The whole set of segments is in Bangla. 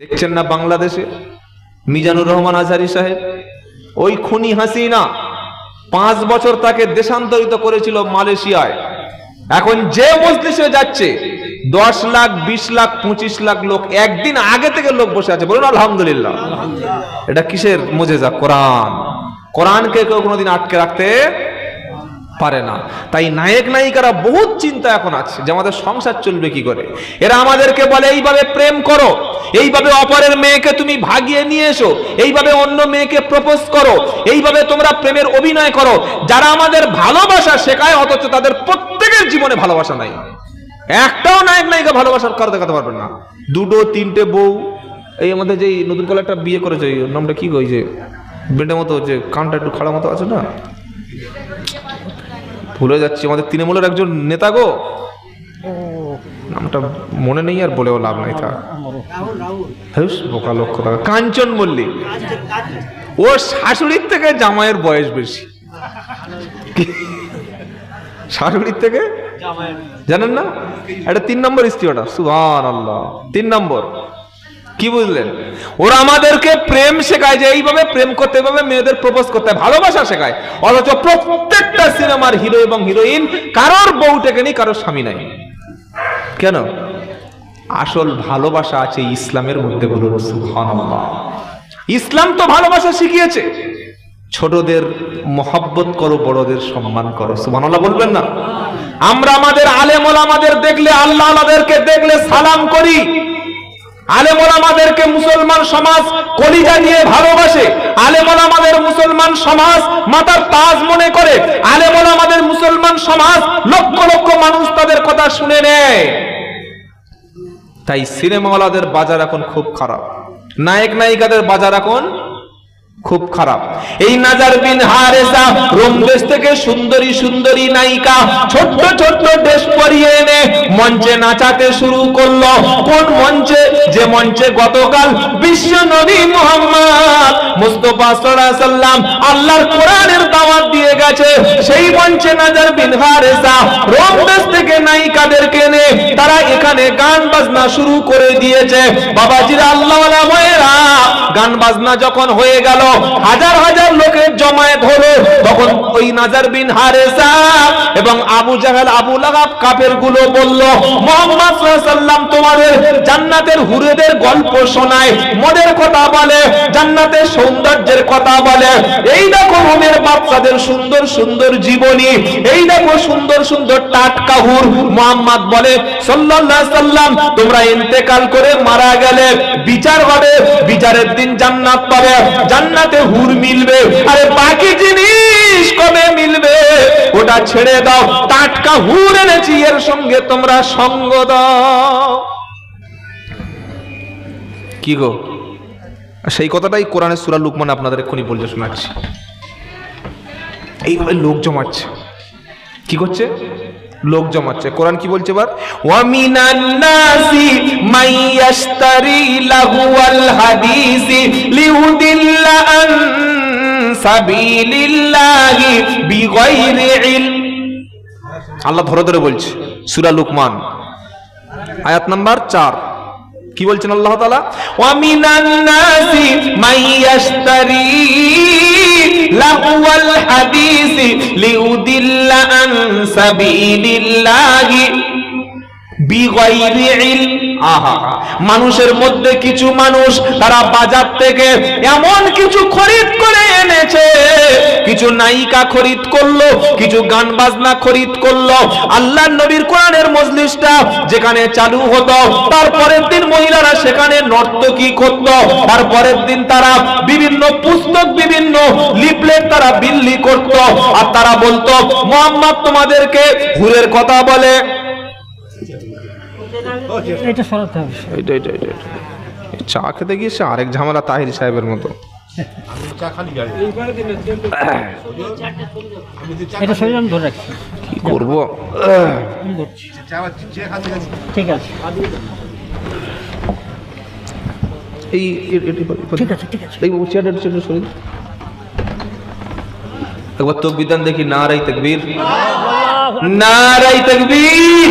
দেখছেন না বাংলাদেশে? মিজানুর রহমান আজহারি সাহেব? ওই খুনি হাসিনা পাঁচ বছর তাকে দেশান্তরিত করেছিল মালয়েশিয়ায়। এখন যে মজলিসে যাচ্ছে, দশ লাখ, বিশ লাখ, পঁচিশ লাখ লোক একদিন আগে থেকে লোক বসে আছে। বলুন, আলহামদুলিল্লাহ। এটা কিসের মজেজা? কোরআন। কোরআনকে কেউ কোনোদিন আটকে রাখতে পারে না। তাই নায়ক নায়িকারা বহুত চিন্তা এখন আছে যে আমাদের সংসার চলবে কি করে। এরা আমাদেরকে বলে, এইভাবে প্রেম করো, এইভাবে অপরের মেয়েকে তুমি ভাগিয়ে নিয়ে এসো, এইভাবে অন্য মেয়েকে প্রপোজ করো, এইভাবে তোমরা প্রেমের অভিনয় করো। যারা আমাদের ভালোবাসা শেখায়, অথচ তাদের প্রত্যেকের জীবনে ভালোবাসা নাই। একটাও নায়ক নায়িকা ভালোবাসার কারও দেখাতে পারবেন না। দুটো, তিনটে বউ, এই আমাদের যে নতুন করে একটা বিয়ে করেছে নামটা কি কই যে বেডের মতো যে, কানটা একটু খাড়া মতো আছে না? ভুলে যাচ্ছি আমাদের তৃণমূলের একজন নেতা গো। নামটা মনে নেই আর বলেও লাভ নাই তা হেস, বোকা লক্ষ্য টাকা কাঞ্চন মল্লিক। ও শাশুড়ির থেকে জামাইয়ের বয়স বেশি। শাশুড়ির থেকে? জানেন না? এটা তিন নম্বর স্ত্রী ওটা সুহান আল্লাহ তিন নম্বর। কি বুঝলেন? ওরা আমাদেরকে প্রেম শেখায় যে এইভাবে প্রেম করতে, এইভাবে মেয়েদের প্রপোজ করতে, ভালোবাসা শেখায়। অথচ প্রত্যেকটা সিনেমার হিরো এবং হিরোইন কারোর বউ টেকেনি কারোর স্বামী নাই। কেন? আসল ভালোবাসা আছে ইসলামের মধ্যে বলুন ইসলাম তো ভালোবাসা শিখিয়েছে। ছোটদের মহাব্বত করো, বড়দের সম্মান করো। সুবহানাল্লাহ বলবেন না। আমরা আমাদের আলেমল আমাদের দেখলে, আল্লাহ আমাদেরকে দেখলে সালাম করি। আলেমল আমাদেরকে মুসলমান সমাজ কলিজা দিয়ে ভালোবাসে। আলেমলামাদের মুসলমান সমাজ মাতার তাজ মনে করে। আলেমলামাদের মুসলমান সমাজ লক্ষ লক্ষ মানুষ তাদের কথা শুনে নেয়। তাই সিনেমাওয়ালাদের বাজার এখন খুব খারাপ। নায়ক নায়িকাদের বাজার এখন খুব খারাপ। এই নাজার বিন হারেসা রোম দেশ থেকে সুন্দরী সুন্দরী নায়িকা ছোট্ট ছোট্ট ড্রেস পরিয়ে এনে মঞ্চে নাচাতে শুরু করল। কোন মঞ্চে? যে মঞ্চে গতকাল বিশ্ব নবী মুহাম্মদ মুস্তফা সাল্লাম আল্লাহর কোরআনের দাওয়াত দিয়ে গেছে। সেই মঞ্চে নাজার বিন হারেসা রোম দেশ থেকে নায়িকাদেরকে এনে তারা এখানে গান বাজনা শুরু করে দিয়েছে। বাবাজিরা, আল্লাহ মায়েরা, গান বাজনা যখন হয়ে গেল, হাজার হাজার লোকের জমায়েত হলো। তখন ওই নাজার বিন হারেসা এবং আবু জাহাল, আবু লাগাব কাপেরগুলো বলল, মোহাম্মদ সাল্লাম তোমাদের জান্নাতের হুরেদের গল্প শোনায়, মদের কথা বলে, জান্নাতের সৌন্দর্যের কথা বলে। এই দেখো হোমের বাচ্চাদের সুন্দর সুন্দর জীবনী, এই দেখো সুন্দর সুন্দর টাটকা হুর। মোহাম্মদ বলে সাল্লাম, তোমরা ইন্তেকাল করে মারা গেলে বিচার হবে, বিচারের দিন জান্নাত পাবে, জান্নাতে হুর মিলবে, আরে বাকি জিনিস কবে মিলবে? ওটা ছেড়ে দাও, টাটকা হুর এনেছি, এর সঙ্গে তোমরা সঙ্গ দাও। কি গো? সেই কথাটাই কোরআনের সুরা লুকমান আপনাদের এক্ষুনি বলতে শোনাচ্ছি। এইভাবে লোক জমাচ্ছে কি করছে? লোক জমাচ্ছে। কোরআন কি বলছে এবার? ওয়ামিনান নাসি মাইয়াশতারি লাহুয়াল হাদিসি লিউদিল্লা আন সাবিলিল্লাহি বিগাইরি ইলম আল্লাহ ধরে ধরে বলছে, সূরা লুকমান, আয়াত নাম্বার 4 কি বলছেন আল্লাহ তাআলা? ওয়ামিনান নাসি মাইয়াশতারি লাহুয়াল হাদিসি লিউদিল্লা আন সাবিলিল্লাহি মানুষের মধ্যে কিছু মানুষ তারা বাজার থেকে এমন কিছু খরিদ করে এনেছে। কিছু নায়িকা খরিদ করল, কিছু গান বাজনা খরিদ করল। আল্লাহ নবীর কোরআনের মজলিসটা যেখানে চালু হতো, তারপরের দিন মহিলারা সেখানে নর্তকী করত। তারপরের দিন তারা বিভিন্ন পুস্তক, বিভিন্ন লিফলেট তারা বিল্লি করত। আর তারা বলতো, মোহাম্মদ, তোমাদেরকে হুরের কথা বলে এটা সরাতে হবে এটা এটা এটা এটা। চা খেতে গিয়ে সে আরেক ঝামেলা তাহির সাহেবের মতো এটা শরীর আমি ধরে রাখছি কি করব আমি ঠিক আছে এই এ- এ- এ- এ- ঠিক আছে ঠিক আছে এই চেয়ারটা চেয়ারটা সরিয়ে একবার তো বিধান দেখি না রাই তকবীর নারাই তাকবীর।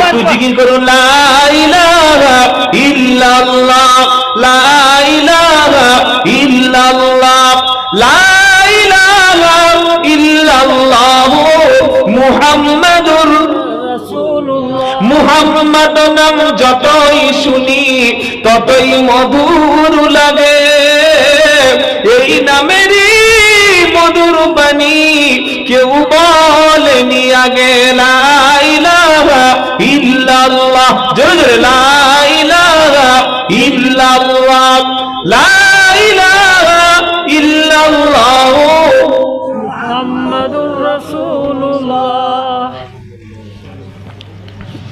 একটু জিকির করুন লা মুহাম্মাদুর মুহাম্মাদ নাম যতই শুনি ততই মধুর লাগে। আগে লাইলাহা ইল্লাল্লাহ জোরে জোরে লাইলাহা ইল্লাল্লাহ লাইলাহা ইল্লাল্লাহ মুহাম্মাদুর রাসূলুল্লাহ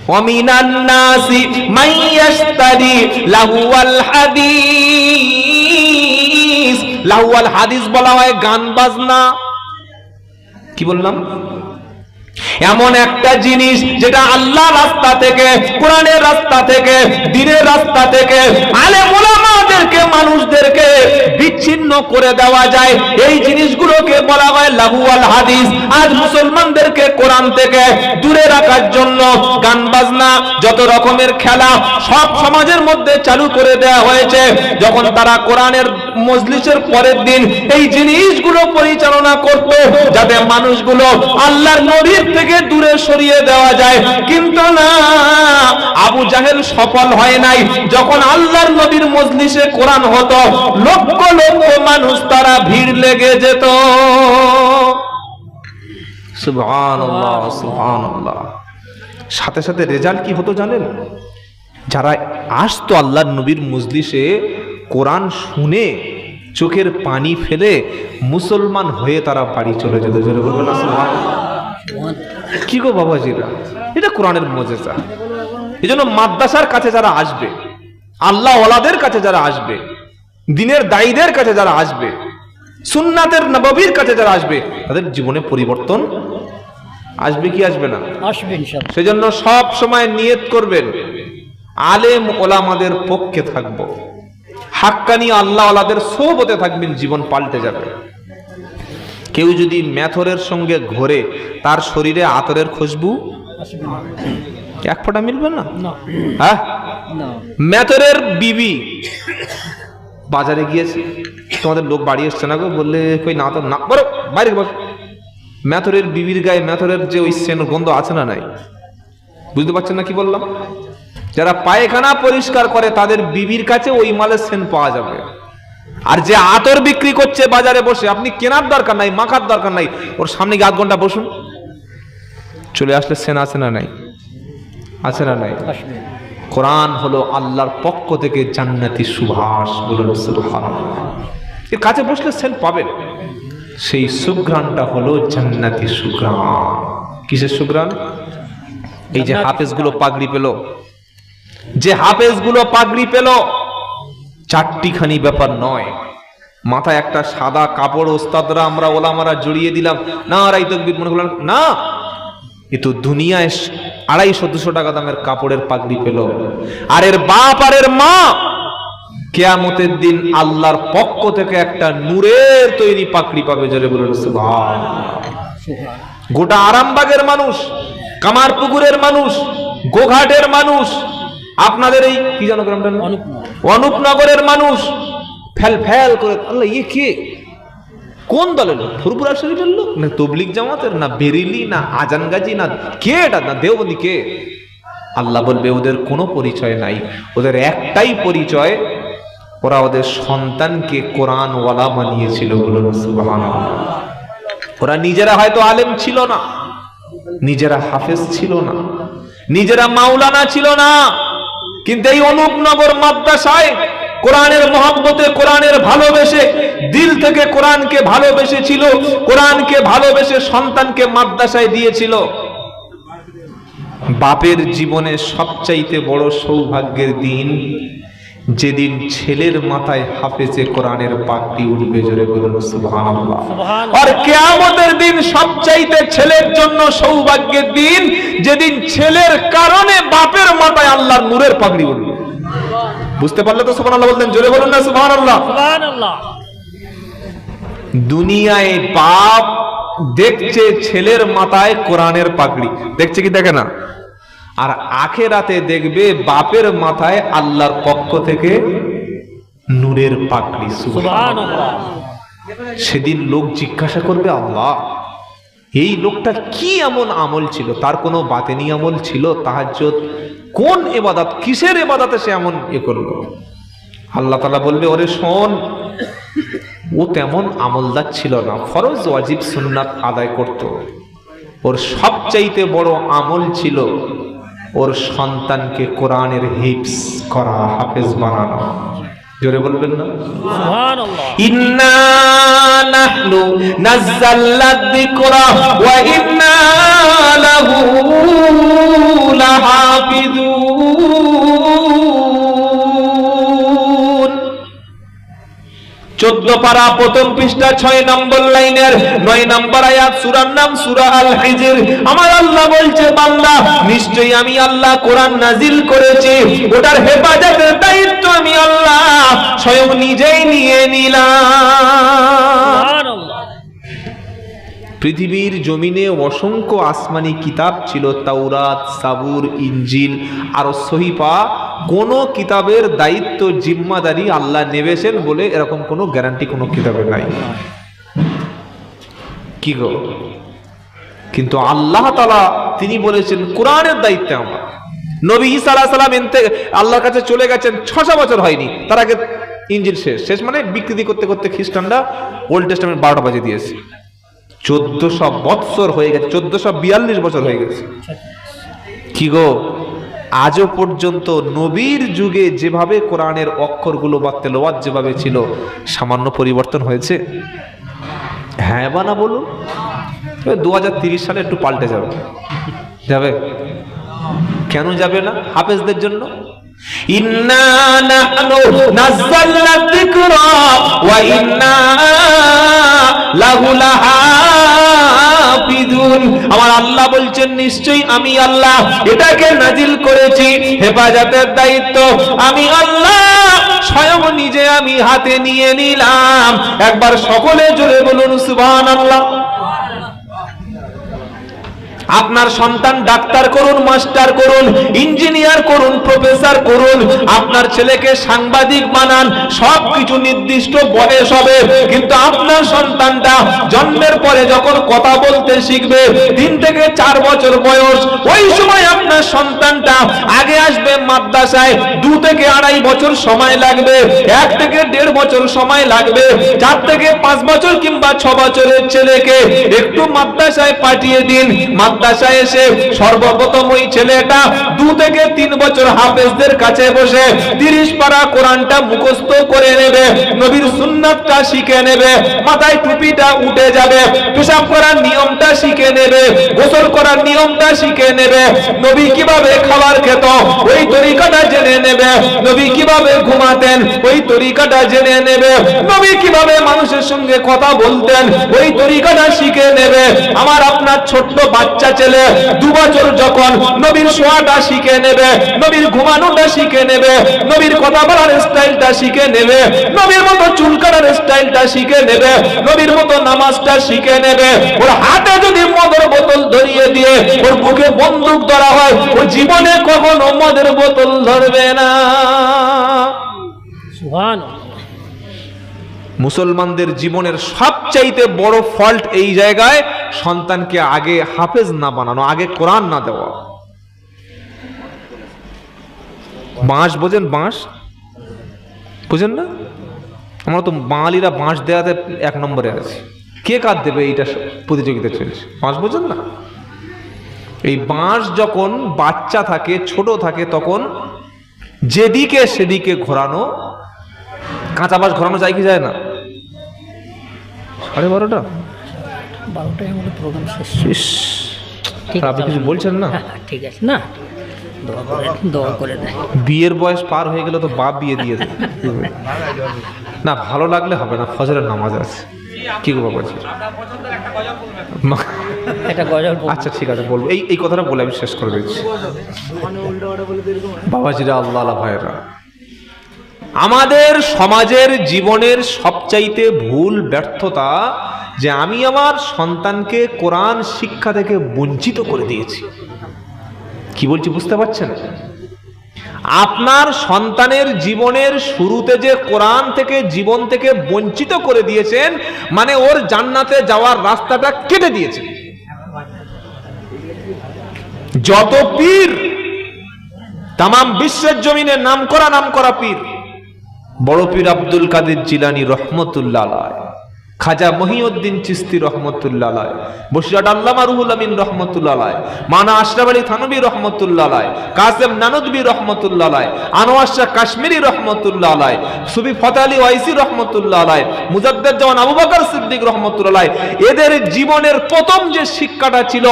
ومن الناس من يشتري لهو الحديث لهو الحديث বলা হয় গান বাজনা কি বললাম এমন একটা জিনিস যেটা আল্লাহ রাস্তা থেকে, কোরআনের রাস্তা থেকে, দিনের রাস্তা থেকে আলে বিচ্ছিন্ন করে দেওয়া যায়। এই জিনিসগুলোকে বলা হয় লাহুয়াল হাদিস। আজ মুসলমানদেরকে কোরআন থেকে দূরে রাখার জন্য গান বাজনা, যত রকমের খেলা, সব সমাজের মধ্যে চালু করে হয়েছে। যখন তারা কোরআনের মজলিসের পরের দিন এই জিনিসগুলো পরিচালনা করত, যাতে মানুষগুলো আল্লাহর নবীর থেকে দূরে সরিয়ে দেওয়া যায়। কিন্তু না, আবু জাহেল সফল হয় নাই। যখন আল্লাহর নবীর মজলিসে কোরআন হতো, লক্ষ লক্ষ মানুষ তারা ভিড় লেগে যেত। সাথে সাথে রেজাল্ট কি হতো জানেন? যারা আসতো আল্লাহর নবীর মজলিসে, কোরআন শুনে, চোখের পানি ফেলে মুসলমান হয়ে তারা বাড়ি চলে যেত? কি গো বাবাজিরা এটা কোরআনের মজেজা। এই জন্য মাদ্রাসার কাছে যারা আসবে আল্লাহ ওলাদের কাছে যারা আসবে দিনের দায়ীদের কাছে যারা আসবে সুন্নাতের নববীর কাছে যারা আসবে তাদের জীবনে পরিবর্তন আসবে কি আসবে না? আসবে সেজন্য সব সময় নিয়ত করবেন আলেম ওলামাদের পক্ষে থাকব। হাক্কানি আল্লাহ ওলাদের সোহবতে থাকবেন জীবন পাল্টে যাবে। কেউ যদি ম্যাথরের সঙ্গে ঘোরে তার শরীরে আতরের খুশবু এক ফোঁটা মিলবে না? না। হ্যাঁ? ম্যাথরের বিবি বাজারে গিয়েছে তোমাদের লোক বাড়ি এসছে না গো? বললে, কই না তো, না বলো বাইরে বস। ম্যাথরের বিবির গায়ে ম্যাথরের যে ওই সেন গন্ধ আছে না নাই? বুঝতে পারছেন না কি বললাম? যারা পায়খানা পরিষ্কার করে, তাদের বিবির কাছে ওই মালের সেন পাওয়া যাবে। আর যে আতর বিক্রি করছে বাজারে বসে, আপনি কেনার দরকার নাই, মাখার দরকার নাই। ওর সামনে গিয়ে আধ ঘণ্টা বসুন। চলে আসলে সেন আছে না নাই? আছে না নাই? কোরআন হলো আল্লাহর পক্ষ থেকে জান্নাতি সুভাষ বলুন সুবহানাল্লাহ। এর কাছে বসলে সেন পাবেন। সেই সুঘ্রাণটা হলো জান্নাতি সুঘ্রাণ। কিসের সুঘ্রাণ? এই যে হাফেজগুলো পাগড়ি পেল। যে হাফেজগুলো পাগড়ি পেল চারটিখানি ব্যাপার নয়। মাথায় একটা সাদা কাপড় ওস্তাদরা আমরা ওলামারা জড়িয়ে দিলাম। না রাই তকবির মনে করলাম না এ তো দুনিয়ায় আড়াইশো দুশো টাকা দামের কাপড়ের পাগড়ি পেল। আর এর বাপ আর এর মা কেয়ামতের দিন আল্লাহর পক্ষ থেকে একটা নূরের তৈরি পাকড়ি পাবে জোরে বলে গোটা আরামবাগের মানুষ কামারপুকুরের মানুষ গোঘাটের মানুষ আপনাদের এই কি জানো গ্রামটার অনুপনগরের মানুষ ফেল ফেল করে আল্লাহ ইয়ে কে? কোন দলের লোক? ফুরপুরা শরীফের লোক? না তবলিক জামাতের? না বেরিলি? না আজানগাজি? না কে এটা? না দেওবন্দি কে? আল্লাহ বলবে, ওদের কোনো পরিচয় নাই। ওদের একটাই পরিচয়, ওরা ওদের সন্তানকে কোরআনওয়ালা বানিয়েছিল বলুন ওরা নিজেরা হয়তো আলেম ছিল না, নিজেরা হাফেজ ছিল না, নিজেরা মাওলানা ছিল না, কিন্তু এই অনুপনগর মাদ্রাসায় কোরআনের মহব্বতে, কোরআনের ভালোবেসে দিল থেকে কোরআনকে ভালোবেসেছিল কোরআনকে ভালোবেসে সন্তানকে মাদ্রাসায় দিয়েছিল। বাপের জীবনে সবচাইতে বড় সৌভাগ্যের দিন যেদিন ছেলের মাথায় হাফেজে কোরআনের পাকটি উঠবে জোরে বলুন সুবহানাল্লাহ। সুবহানাল্লাহ। আর কেয়ামতের দিন সবচাইতে ছেলের জন্য সৌভাগ্যের দিন যেদিন ছেলের কারণে বাপের মাথায় আল্লাহর নূরের পাগড়ি উঠবে। বুঝতে পারলে তো সুবহানাল্লাহ বলতেন জোরে বলুন না সুবহানাল্লাহ। সুবহানাল্লাহ। দুনিয়ায় বাপ দেখছে ছেলের মাথায় কোরআনের পাগড়ি। দেখছে কি দেখে না? আর আখেরাতে দেখবে বাপের মাথায় আল্লাহর পক্ষ থেকে নূরের পাগড়ি। সেদিন লোক জিজ্ঞাসা করবে, আল্লাহ, এই লোকটা কি এমন আমল ছিল? তার কোনো বাতেনি আমল ছিল? তাহাজ্জুদ কোন এবাদাত? কিসের এবাদাতে সে এমন এ করল? আল্লাহ তালা বলবে, ওরে শোন ও তেমন আমলদার ছিল না। ফরজ ওয়াজিব সুন্নাত আদায় করত। ওর সবচাইতে বড় আমল ছিল ওর সন্তানকে কোরআনের হিপস করা হাফেজ বানানো। জোরে বলবেন না? ইন্না নাহনু নাযালনা যিকরা ওয়া ইন্না লাহু লাহাফিজুন। চোদ্দ পারা, প্রথম পৃষ্ঠা, ছয় নম্বর লাইনের, নয় নম্বর আয়াত, সুরার নাম সুরা আল হিজির আমার আল্লাহ বলছে, বান্দা, নিশ্চয়ই আমি আল্লাহ কোরআন নাজিল করেছি, ওটার হেফাজতের দায়িত্ব আমি আল্লাহ স্বয়ং নিজেই নিয়ে নিলাম। পৃথিবীর জমিনে অসংখ্য আসমানি কিতাব ছিল, তাওরাত, সাবুর ইঞ্জিল আর সহিপা কোন কিতাবের দায়িত্ব, জিম্মাদারি আল্লাহ নেবেছেন বলে এরকম কোনো গ্যারান্টি কোনো কিতাবে নাই। কি গো? কিন্তু আল্লাহ তালা তিনি বলেছেন, কোরআনের দায়িত্বে আমার। নবী আলাহ সালাম আল্লাহর কাছে চলে গেছেন, ছশো বছর হয়নি, তার আগে ইঞ্জিল শেষ। শেষ মানে বিকৃতি করতে করতে খ্রিস্টানরা ওল্ড টেস্টামেন্ট বারোটা বাজে দিয়েছে। চোদ্দশো বৎসর হয়ে গেছে, চোদ্দশো বিয়াল্লিশ বছর হয়ে গেছে। কি গো? আজও পর্যন্ত নবীর যুগে যেভাবে কোরআনের অক্ষরগুলো বা তেলোয়াত যেভাবে ছিল, সামান্য পরিবর্তন হয়েছে? হ্যাঁ বা না বলুন? দু সালে একটু পাল্টে যাবে। যাবে? কেন যাবে না হাফেজদের জন্য? ইন্না নাহনু ইন্না লাহু লাহাফিজুন আমার আল্লাহ বলছেন, নিশ্চয়ই আমি আল্লাহ। এটাকে নাজিল করেছি। হেফাজতের দায়িত্ব। আমি আল্লাহ। স্বয়ং নিজে আমি হাতে নিয়ে নিলাম। একবার সকলে জোরে বলুন, সুবহানাল্লাহ। আপনার সন্তান ডাক্তার করুন, মাস্টার করুন, ইঞ্জিনিয়ার করুন, প্রফেসর করুন, আপনার ছেলেকে সাংবাদিক বানান সব কিছু নির্দিষ্ট বয়স হবে। কিন্তু আপনার সন্তানটা জন্মের পরে যখন কথা বলতে শিখবে, তিন থেকে চার বছর বয়স, ওই সময় আপনার সন্তানটা আগে আসবে মাদ্রাসায়, দু থেকে আড়াই বছর সময় লাগবে, এক থেকে দেড় বছর সময় লাগবে, চার থেকে পাঁচ বছর কিংবা ছ বছরের ছেলেকে একটু মাদ্রাসায় পাঠিয়ে দিন। মাদ্রাসায় এসে সর্বপ্রথম ওই ছেলেটা দু থেকে তিন বছর হাফেজদের কাছে বসে তিরিশ পারা কোরআনটা মুখস্থ করে নেবে, নবীর সুন্নাতটা শিখে নেবে, মাথায় টুপিটা উঠে যাবে, পেশাব করার নিয়মটা শিখে নেবে, গোসল করার নিয়মটা শিখে নেবে। নবী কীভাবে খাবার খেত? ওই তরিকাটা জেনে নেবে। নবী কীভাবে ঘুমাতেন, ওই তরিকাটা জেনে নেবে। নবী কীভাবে মানুষের সঙ্গে কথা বলতেন, ওই তরিকাটা শিখে নেবে। আমার আপনার ছোট্ট বাচ্চা ছেলে, দু বছর যখন নবীর শোয়াটা শিখে নেবে, নবীর ঘুমানোটা শিখে নেবে, নবীর কথা বলার স্টাইলটা শিখে নেবে, নবীর মতো চুল কাটার স্টাইলটা শিখে নেবে, নবীর মতো নামাজটা শিখে নেবে। ওর হাতে যদি মদের বোতল ধরিয়ে দিয়ে, ওর বুকে বন্দুক ধরা হয় ও জীবনে কখনো মদের বোতল ধরবে না। মুসলমানদের জীবনের সবচাইতে বড় ফল্ট এই জায়গায় সন্তানকে আগে হাফেজ না বানানো আগে কোরআন না দেওয়া। বাঁশ বোঝেন বাঁশ? বুঝেন না? আমরা তো বাঙালিরা বাঁশ দেওয়াতে এক নম্বরে আছে। কে কার দেবে এইটা প্রতিযোগিতা চলছে? বাঁশ বোঝেন না? এই বাঁশ যখন বাচ্চা থাকে ছোট থাকে তখন যেদিকে সেদিকে ঘোরানো কাঁচা বাস ঘোরানো যায় কি যায় না? সাড়ে বারোটা? বারোটায় আমাদের প্রোগ্রাম শেষ। ইস, ঠিক আর আপনি কিছু বলছেন না? হ্যাঁ, ঠিক আছে। না দোয়া করে দেয় বিয়ের বয়স পার হয়ে গেলে তো বাপ বিয়ে দিয়ে দেবে। না ভালো লাগলে হবে না ফজরের নামাজ আছে। কি গো বাবা গজল আচ্ছা ঠিক আছে, বলব। এই এই কথাটা বলে আমি শেষ করে দিচ্ছি। বাবাজিরা ভাইরা আমাদের সমাজের জীবনের সবচাইতে ভুল ব্যর্থতা যে আমি আমার সন্তানকে কোরআন শিক্ষা থেকে বঞ্চিত করে দিয়েছি। কি বলছি বুঝতে পারছেন? আপনার সন্তানের জীবনের শুরুতে যে কোরআন থেকে জীবন থেকে বঞ্চিত করে দিয়েছেন মানে ওর জান্নাতে যাওয়ার রাস্তাটা কেটে দিয়েছেন যত পীর, তামাম বিশ্বের জমিনে নাম করা নাম করা পীর, বড় পীর আব্দুল কাদের জিলানি রহমতুল্লাহ খাজা মহিউদ্দিন চিস্তি রহমতুল্লাহ আলায় বসিরাট আল্লামা রুহুল আমিন রহমতুল্লাহ মানা আশরাফ আলী থানবী রহমতুল্লাহ আলায় কাসেম নানদবী রহমতুল্লাহ আলায় আনোয়ার শাহ কাশ্মীরি রহমতুল্লাহ আলায় সুবি ফতে আলী ওয়াইসি রহমতুল্লাহ আলায় মুজাদ্দের জওয়ান আবু বকর সিদ্দিক রহমতুল্লাহ এদের জীবনের প্রথম যে শিক্ষাটা ছিল,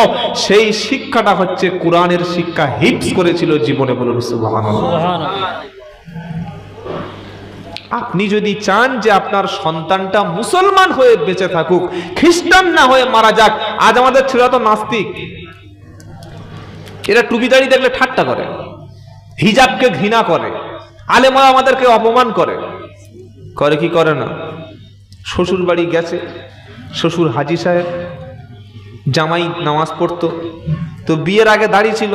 সেই শিক্ষাটা হচ্ছে কোরআনের শিক্ষা হিপস করেছিল জীবনে বলুন সুবহানাল্লাহ। আপনি যদি চান যে আপনার সন্তানটা মুসলমান হয়ে বেঁচে থাকুক, খ্রিস্টান না হয়ে মারা যাক, আজ আমাদের ছেলেরা তো নাস্তিক। এরা টুপি দাড়ি দেখলে ঠাট্টা করে, হিজাবকে ঘৃণা করে আলেমা আমাদেরকে অপমান করে। করে কি করে না? শ্বশুর বাড়ি গেছে, শ্বশুর হাজি সাহেব জামাই নামাজ পড়তো, তো বিয়ের আগে দাড়ি ছিল।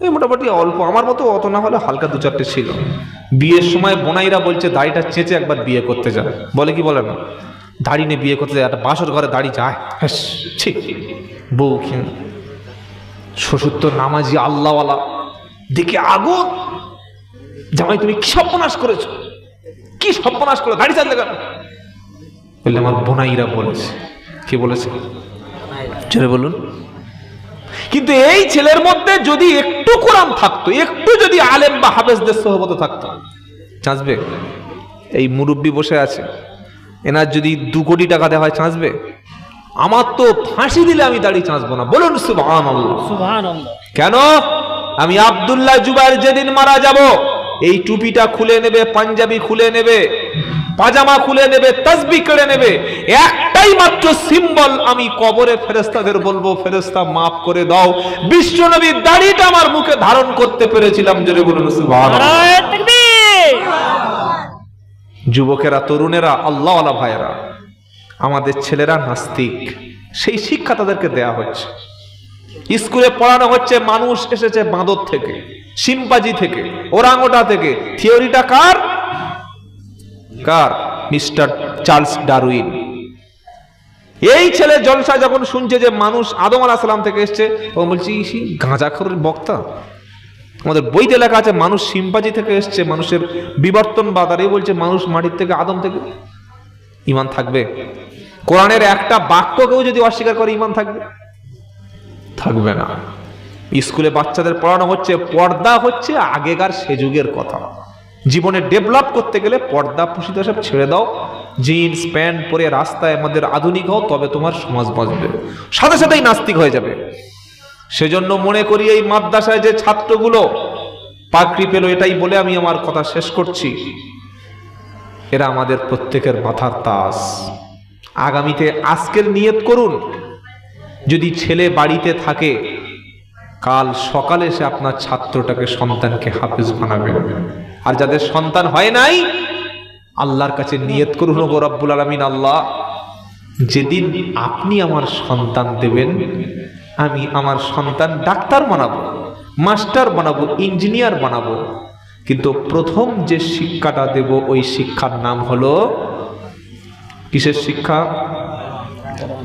এই মোটামুটি অল্প। আমার মতো অত না হলে হালকা দু চারটে ছিল। বিয়ের সময় বোনাইরা বলছে দাড়িটা চেঁচে একবার বিয়ে করতে যায় বলে কি বলে না? দাড়ি নিয়ে বিয়ে করতে যায়। একটা বাসর ঘরে দাড়ি যায়। হ্যাস, ছি। বউ কি শ্বশুর তো নামাজি আল্লাহওয়ালা। দেখে আগুন। জামাই তুমি কি সর্বনাশ করেছ? কি সর্বনাশ করে? দাড়ি চাললে কেন? বললে আমার বোনাইরা বলেছে। কি বলেছে? চলে বলুন। কিন্তু এই ছেলের মধ্যে যদি একটু কোরআন থাকতো একটু যদি আলেম বা হাফেজদের সহবত থাকতো চাঁচবে? এই মুরব্বী বসে আছে। এনার যদি দু কোটি টাকা দেওয়া হয় চাঁচবে? আমার তো ফাঁসি দিলে আমি দাঁড়িয়ে চাঁচবো না। বলুন কেন? আমি আবদুল্লাহ জুবাইর যেদিন মারা যাব এই টুপিটা খুলে নেবে পাঞ্জাবি খুলে নেবে পাজামা খুলে নেবে তসবি কেড়ে নেবে একটাই মাত্র সিম্বল আমি কবরে ফেরেস্তাদের বলব ফেরেস্তা মাফ করে দাও। বিশ্বনবীর দাড়িটা আমার মুখে ধারণ করতে পেরেছিলাম জোরে বলুন যুবকেরা তরুণেরা আল্লাহওয়ালা ভাইয়েরা আমাদের ছেলেরা নাস্তিক সেই শিক্ষা তাদেরকে দেয়া হচ্ছে। স্কুলে পড়ানো হচ্ছে মানুষ এসেছে বাঁদর থেকে সিম্পাজি থেকে ওরাঙ্গোটা থেকে। থিওরিটা কার? কার? Mister Charles Darwin. এই ছেলে জলসা যখন শুনছে যে মানুষ আদম আলাহ সালাম থেকে এসছে, তখন বলছি গাঁজাখরের বক্তা। আমাদের বইতে লেখা আছে, মানুষ সিম্পাজি থেকে এসছে, মানুষের বিবর্তনবাদ আর বলছে, মানুষ মাটির থেকে, আদম থেকে। ইমান থাকবে। কোরআনের একটা বাক্যকেও যদি অস্বীকার করে, ইমান থাকবে। থাকবে না। স্কুলে বাচ্চাদের পড়ানো হচ্ছে, পর্দা হচ্ছে আগেকার সে যুগের কথা। জীবনে ডেভেলপ করতে গেলে পর্দা পুষিত সব ছেড়ে দাও। জিন্স, প্যান্ট পরে রাস্তায় আমাদের আধুনিক হও, তবে তোমার সমাজ বাঁচবে। সাথে সাথেই নাস্তিক হয়ে যাবে। সেজন্য মনে করি এই মাদ্রাসায় যে ছাত্রগুলো পাকড়ি পেল, এটাই বলে আমি আমার কথা শেষ করছি। এরা আমাদের প্রত্যেকের মাথার তাস। আগামীতে আজকের নিয়ত করুন, যদি ছেলে বাড়িতে থাকে, কাল সকালে সে আপনার ছাত্রটাকে সন্তানকে হাফেজ বানাবেন আর যাদের সন্তান হয় নাই আল্লাহর কাছে নিয়ত করুন গো রব্বুল আলমিন, আল্লাহ। যেদিন আপনি আমার সন্তান দেবেন, আমি আমার সন্তান ডাক্তার বানাবো, মাস্টার বানাবো, ইঞ্জিনিয়ার বানাবো। কিন্তু প্রথম যে শিক্ষাটা দেব, ওই শিক্ষার নাম হলো কিসের শিক্ষা?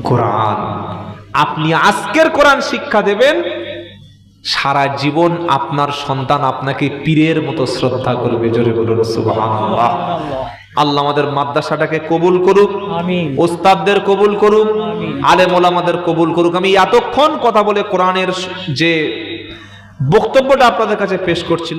কোরআন। আপনি আজকের কোরআন শিক্ষা দেবেন, সারা জীবন আপনার সন্তান আপনাকে পীরের মতো শ্রদ্ধা করবে। জোরে বলুন, সুবহানাল্লাহ। আল্লাহ আমাদের মাদ্রাসাটাকে কবুল করুক ওস্তাদদের কবুল করুক আমিন। আলেম ওলামাদের কবুল করুক। আমি এতক্ষণ কথা বলে কোরআনের যে বক্তব্যটা আপনাদের কাছে পেশ করছিলাম